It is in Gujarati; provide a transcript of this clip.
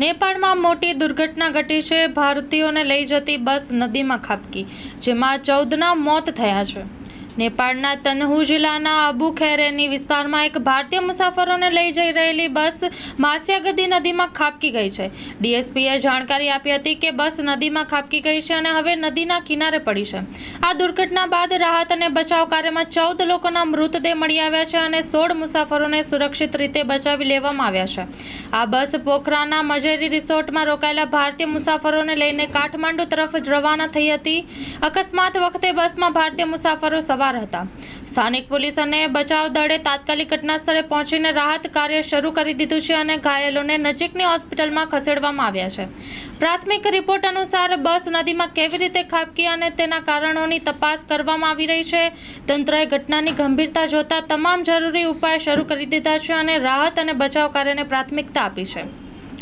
નેપાળમાં મોટી દુર્ઘટના ઘટી છે. ભારતીયોને લઈ જતી બસ નદીમાં ખાબકી, જેમાં ચૌદના મોત થયા છે. નેપાળના તનહુ જિલ્લાના અબુ ખેરેની વિસ્તારમાં એક ભારતીય મુસાફરોને લઈ જઈ રહેલી બસ માસ્યાગદી નદીમાં ખાબકી ગઈ છે. ડીએસપીએ જાણકારી આપી હતી કે બસ નદીમાં ખાબકી ગઈ છે અને હવે નદીના કિનારે પડી છે. આ દુર્ઘટના બાદ રાહત અને બચાવ કાર્યમાં ચૌદ લોકોના મૃતદેહ મળી આવ્યા છે અને સોળ મુસાફરોને સુરક્ષિત રીતે બચાવી લેવામાં આવ્યા છે. આ બસ પોખરાના મજેરી રિસોર્ટમાં રોકાયેલા ભારતીય મુસાફરોને લઈને કાઠમાંડુ તરફ રવાના થઈ હતી. અકસ્માત વખતે બસમાં ભારતીય મુસાફરો સવાર હતા. સ્થાનિક પોલીસ અને બચાવ દળે તાત્કાલિક ઘટનાસ્થળે પહોંચીને રાહત કાર્ય શરૂ કરી દીધું છે અને ઘાયલોને નજીકની હોસ્પિટલમાં ખસેડવામાં આવ્યા છે. પ્રાથમિક રિપોર્ટ અનુસાર બસ નદીમાં કેવી રીતે ખાબકી અને તેના કારણોની તપાસ કરવામાં આવી રહી છે, તંત્રએ ઘટનાની ગંભીરતા જોતા તમામ જરૂરી ઉપાય શરૂ કરી દીધા છે અને રાહત અને બચાવ કાર્યને પ્રાથમિકતા આપી છે.